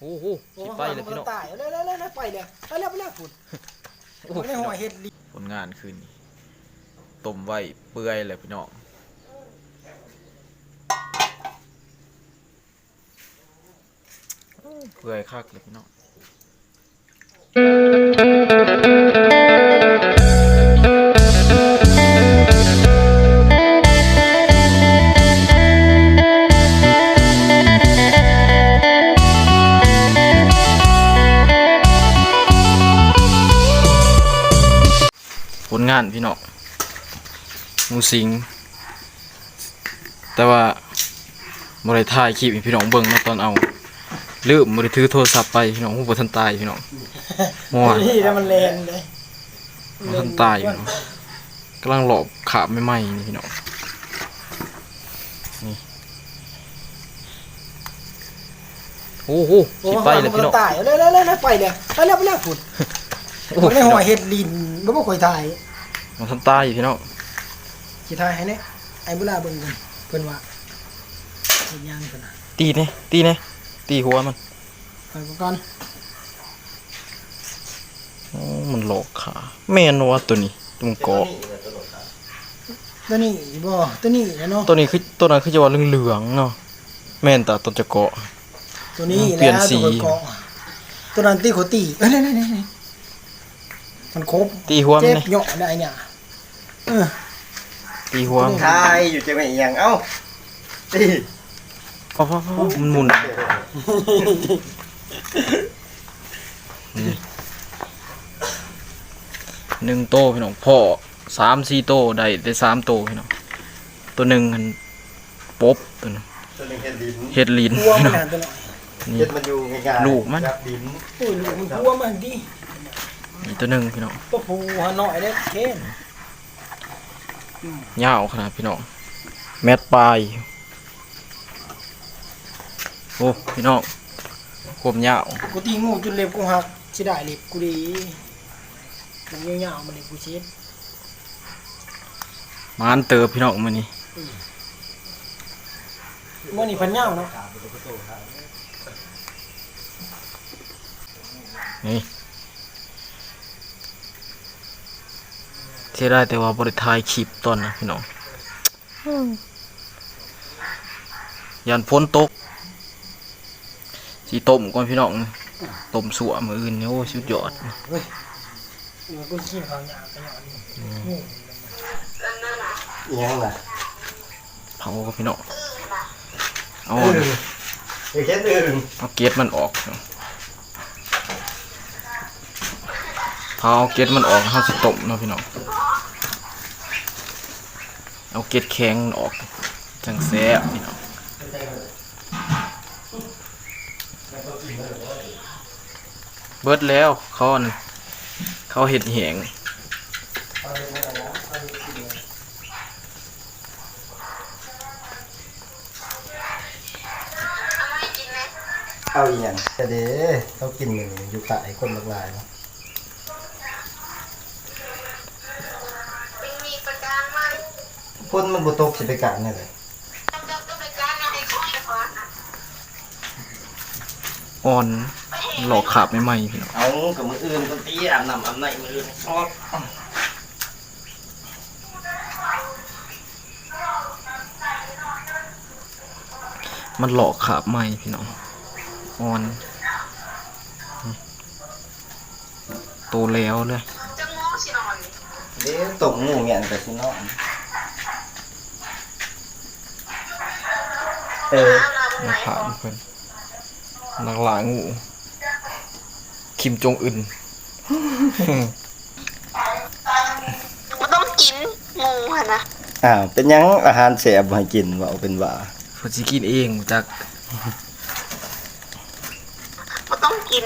โอ้โหสิไปเลยพี่น้องตายเลยเลยเลยไปเลยไปแล้วไปแล้วฝุ่นโอ้ไม่พี่หัน้วองเห็ดดิผลงานคืนนี้ต้มไว้เปื่อยเลยพี่น้องเปื่อยคักเลยพี่น้อง งานพี่น้องหมูสิง แต่ว่าบริถ่ายคลิปให้พี่น้องเบิ่งนะตอนเอาลืมบริถือโทรศัพท์ไปพี่น้องหูบ่ทันตายพี่น้องมัวนี่แล้วมันแรงเลยบ่ทันตายพี่น้องกำลังหลอบขาบไม่ไหม้นี่พี่น้องนี่โอ้โหสิไปเลยพี่น้องตายเลยเลยเลยไปเลยไปแล้วไปแล้วฝุ่นโอ้โหไม่พี่หัน้วองเห็ดดินก็บ่ค่อยถ่าย บ่ทันตายพี่น้องสิถ่ายให้เนี่ยไอ้บุลาเบิ่งกันเพิ่นว่าเฮ็ดย่างเพิ่นน่ะตีเนี่ยตีเนี่ยตีหัวมันไปก่อนโอ้มันหลอกขาแม่นวะตัวนี้ตัวมันเกาะตัวนี้บ่ตัวนี้แหละเนาะตัวนี้คือตัวนั้นคือจะว่าเหลืองๆเนาะแม่นแต่ต้นจะเกาะ ตัวนี้เปลี่ยนสี ตัวเกาะตัวนั้นตีโคตีเอ้ยนี่ๆๆมันครบตีหัวมันเจ็บเลยเหยาะได้เนี่ยเออ ตีหัวมันทายอยู่จะไม่อีหยังเอ้าตีพอพอพอมันหมุนนี่หนึ่งโตพี่น้องพ่อสามสี่โตได้ได้สามโตพี่น้องตัวหนึ่งมันปบตัวนึงตัวหนึงเห็ดดินเฮ็ดลิ้นกลัวพี่มันน้องนานตัวหน่อยนี่ เห็ดมันอยู่ง่ายๆลูกมัน จับดินโอ้ยลูกมันกลัวมันดินี่ตัวหนึ่งพี่น้องตัวผูหาหน่อยเด้เท่น ยาวขนาดพี่น้องแมตปลายโอ้พี่น้องควมยาวกูตีงูจนเล็บกูหักสิได้เล็บกูดีมันยาวๆมันเล็บกูเช็ดมานเติบพี่น้องมื้อนี้มันนี่พันยาวเนาะนี่ เสียดายแต่ว่าบริถ่ายคลิปตอนนะพี่น้องยันพ้นตกสีต้มก่อนพี่น้องต้มสัวมืออื่นเนี่ยโอ้สุดยอดเฮ้ยเดี๋ยวกูขี้เขาหยาบไปหยาบนี่อีหยังล่ะเผาก็พี่น้องเอาเออเฮ็ดอื่นเอาเกล็ดมันออกเผาเอาเกล็ดมันออกเขาสิต้มเนาะพี่น้อง เอาเกล็ดแข็งออกจังแซ่บพี่น้องเบิดแล้วเขาอันเขาเห็ดแหงเอาอีหยังแต่เด้เขากินหนึ่งอยู่กะไอ้คนหลากหลายเนาะ คนมันบ่ตกสิไปกะนั่นเลยจำต้องประการอะไรขอเฉพาะนะอ่อนหลอกขาบไม่ไหมพี่น้องเอากับมืออื่นก็ตีอาบน้ำอาบในมืออื่นออกมันหลอกขาบไหมพี่น้องอ่อนนี่โตแล้วเลยจะง่วงสินอนเด้ตกหมูเงี้ยแต่สิเนาะ เออน้ำลาบนไหนมาขาบเพิ่นนักหลางู คิมจงอึนมันต้องกินงูค่ะนะอ้าวเป็นหยังอาหารแสบบ่ให้กินว่าเอาเป็นว่าเพิ่นสิกินเองจากมันต้องกิน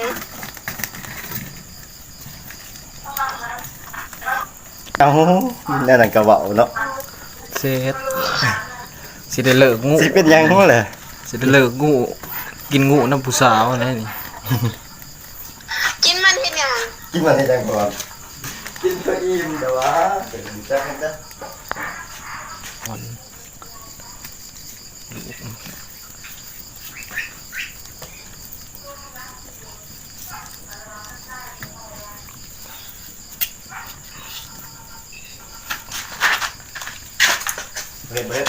เอ้านั่นนะก็เว้าเนาะเซต สิได้เลิกงูสิเป็นยังงูแหละสิได้เลิกงูกินงูน้ำผู้สาวนี่นี่กินมันเป็นยังกินมันเป็นยังก่อนกินเพื่ออิ่มแต่ว่าเป็นจังนะเบ็ดเบ็ด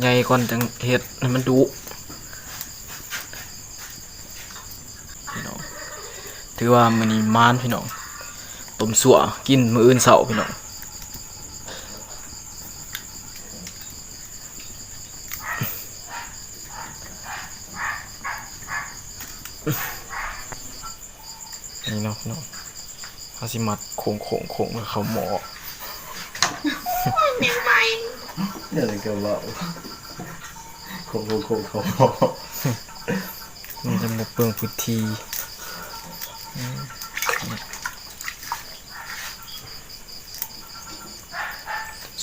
ใหญ่ก่อนจังเฮ็ดให้มันดุพี่น้องถือว่ามันนี่มานพี่น้องต้มสัวกินมื้ออื่นเช้าพี่น้องนี่เนาะพี่น้องเขาสิมัดโค้งโค้งโค้งแล้วเขาหมอเดี๋ยวใหม่เนี่ยเลยก็ว่าโคงโคงโคงโคงมันจะหมกเปลืองพื้นที่อืม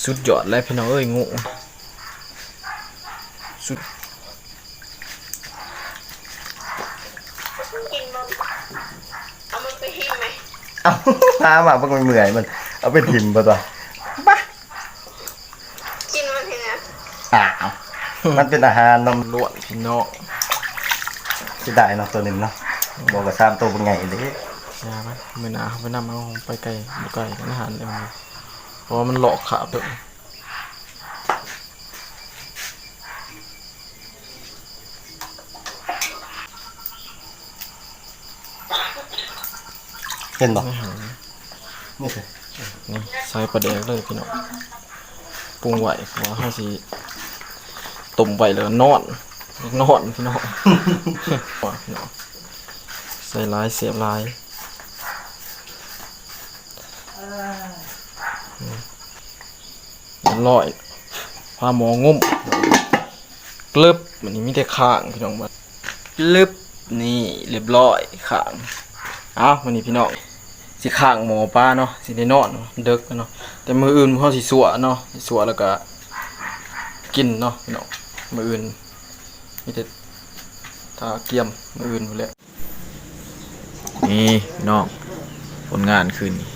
สุดยอดเลยพี่น้องเอ้ยงูสุดกินมัน เอามันไปหิ้มไหมเอ้าพามาเพิ่งมันเหนื่อยมันเอาไปทิมบ่ตัว กินมันทีนะ อ้าวมันเป็นอาหารนมล้วนพี่น้องสิได้เนาะตัวหนึงเนาะบอกว่าสามตัวเป็นไงเด้ยามันมือหนาเขาไปนำเอาไปไกลบ่ไกลกันอาหารเลยมันเพราะว่ามันหลอกขาเปิดเห็นบ่ไม่หันนี่สินี่ใส่ปลาแดกเลยพี่น้องปรุงไหวเพราะว่าเขาสิ ต้มไว้แล้วนอนนอนพี่น้องว่าพี่น้องใส่ลายเสียบลายอร่อยพาหมองุ่มกลึบมันนี้มีแต่ข้างพี่น้องบัดกลึบนี่เรียบร้อยข้างเอาวันนี้พี่น้องสิข้างหมอป้าเนาะสิได้นอนเด็กเนาะแต่มืออื่นเขาสิสัวเนาะสิสัวแล้วก็กินเนาะพี่น้อง มืออื่นมีแต่ถ้าเกียมมืออื่นหมดแล้วนี่พี่น้องผลงานคืนนี้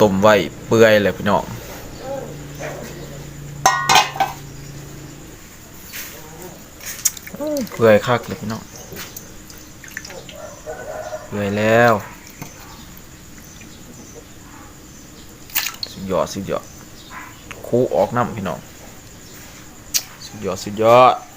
ต้มไว้เปื่อยเลยพี่น้องเปื่อยคักเลยพี่น้องเปื่อยแล้วสุดยอดสุดยอดคูออกน้ำพี่น้อง Jo si Jo.